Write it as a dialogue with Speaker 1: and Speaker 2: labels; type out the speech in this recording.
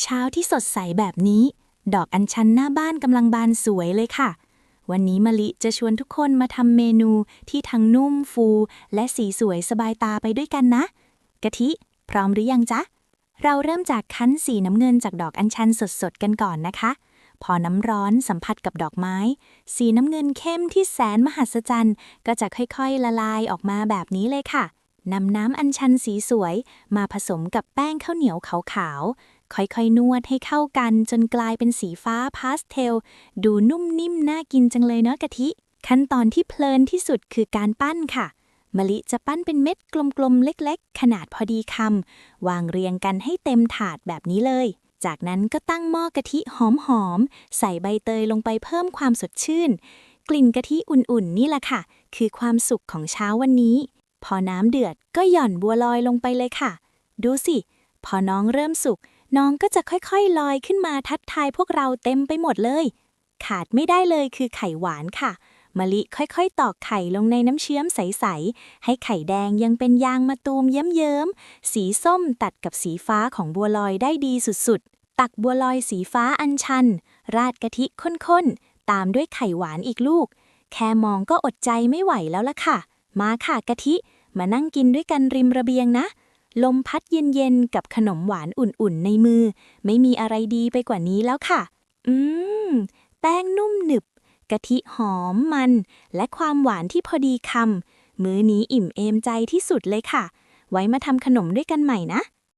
Speaker 1: เช้าที่สดใสแบบนี้ ดอกอัญชันหน้าบ้านกำลังบานสวยเลยค่ะ วันนี้มะลิจะชวนทุกคนมาทำเมนูที่ทั้งนุ่มฟู และสีสวยสบายตาไปด้วยกันนะ กะทิ พร้อมหรือยังจ๊ะ เราเริ่มจากคั้นสีน้ำเงินจากดอกอัญชันสดๆกันก่อนนะคะ พอน้ำร้อนสัมผัสกับดอกไม้ สีน้ำเงินเข้มที่แสนมหัศจรรย์ ก็จะค่อยๆละลายออกมาแบบนี้เลยค่ะนำน้ำอัญชันสีสวย มาผสมกับแป้งข้าวเหนียวขาว ค่อยๆ นวดให้เข้ากันจนกลายเป็นสีฟ้าพาสเทล ดูนุ่มนิ่มน่ากินจังเลยเนาะกะทิ ขั้นตอนที่เพลินที่สุดคือการปั้นค่ะ มะลิจะปั้นเป็นเม็ดกลมๆ เล็กๆ ขนาดพอดีคำวางเรียงกันให้เต็มถาดแบบนี้เลย จากนั้นก็ตั้งหม้อกะทิหอมๆ ใส่ใบเตยลงไปเพิ่มความสดชื่น กลิ่นกะทิอุ่นๆ นี่แหละค่ะ คือความสุขของเช้าวันนี้ พอน้ำเดือดก็หย่อนบัวลอยลงไปเลยค่ะ ดูสิ พอน้องเริ่มสุก น้องก็จะค่อยๆลอยขึ้นมาทักทายพวกเราเต็มไปหมดเลย ขาดไม่ได้เลยคือไข่หวานค่ะมะลิค่อยๆ ตอกไข่ลงในน้ำเชื้อมใส ๆ ให้ไข่แดงยังเป็นยางมะตูมเยิ้มๆ สีส้มตัดกับสีฟ้าของบัวลอยได้ดีสุดๆ ตักบัวลอยสีฟ้าอัญชัน ราดกะทิข้นๆ ตามด้วยไข่หวานอีกลูก แค่มองก็อดใจไม่ไหวแล้วล่ะค่ะ มาค่ะกะทิ มานั่งกินด้วยกันริมระเบียงนะ ลมพัดเย็นๆ กับขนมหวานอุ่นๆ ในมือ ไม่มีอะไรดีไปกว่านี้แล้วค่ะ อืม แป้งนุ่มหนึบ กะทิหอมมัน และความหวานที่พอดีคำมื้อนี้อิ่มเอมใจที่สุดเลยค่ะ ไว้มาทำขนมด้วยกันใหม่นะ